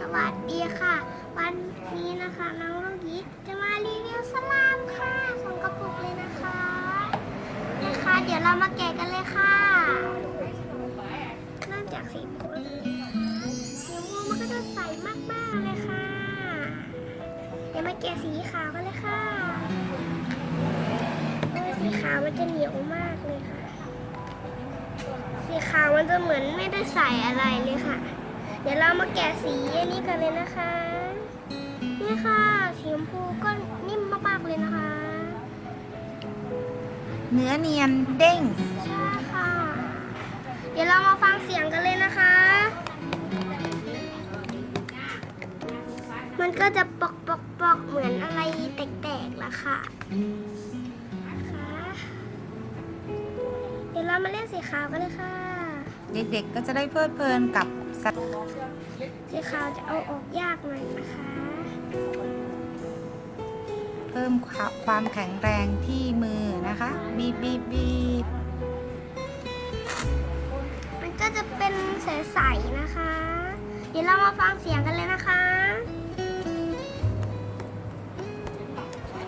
สวัสดีค่ะ วันนี้นะคะน้องลูกยิจะมารีวิวสลามค่ะสองกระปุกเลยนะคะนะคะ เดี๋ยวเรามาแกะกันเลยค่ะเริ่มจากสีม่วงสีม่วงมันก็จะใสมากๆเลยค่ะ เดี๋ยวมาแกะสีขาวกันเลยค่ะเออสีขาวมันจะเหนียวมากเลยค่ะ สีขาวมันจะเหมือนไม่ได้ใส่อะไรเลยค่ะ เดี๋ยวเรามาแกะสีอันนี้กันเลยนะคะ นี่ค่ะ สีชมพูก็นิ่มมากๆเลยนะคะ เนื้อเนียนเด้ง ใช่ค่ะ เดี๋ยวเรามาฟังเสียงกันเลยนะคะ มันก็จะปอกปอกปอกเหมือนอะไรแตกๆล่ะค่ะนะคะ เดี๋ยวเรามาเล่นสีขาวกันเลยค่ะ เด็กๆก็จะได้เพลิดเพลินกับสัตว์สีขาวจะเอาออกยากหน่อยนะคะ เพิ่มความแข็งแรงที่มือนะคะ บีบบีบบีบมันก็จะเป็นใสๆนะคะ เดี๋ยวเรามาฟังเสียงกันเลยนะคะ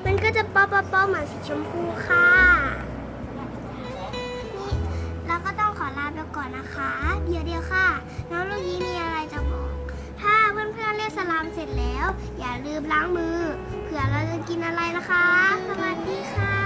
มันก็จะป๊อปป๊อปป๊อปเหมือนสีชมพูค่ะ อลาไปก่อนนะคะ เดี๋ยวเดียวค่ะ น้องลูกยีมีอะไรจะบอก ถ้าเพื่อนๆเล่นสลามเสร็จแล้ว อย่าลืมล้างมือ เผื่อเราจะกินอะไรนะคะ สวัสดีค่ะ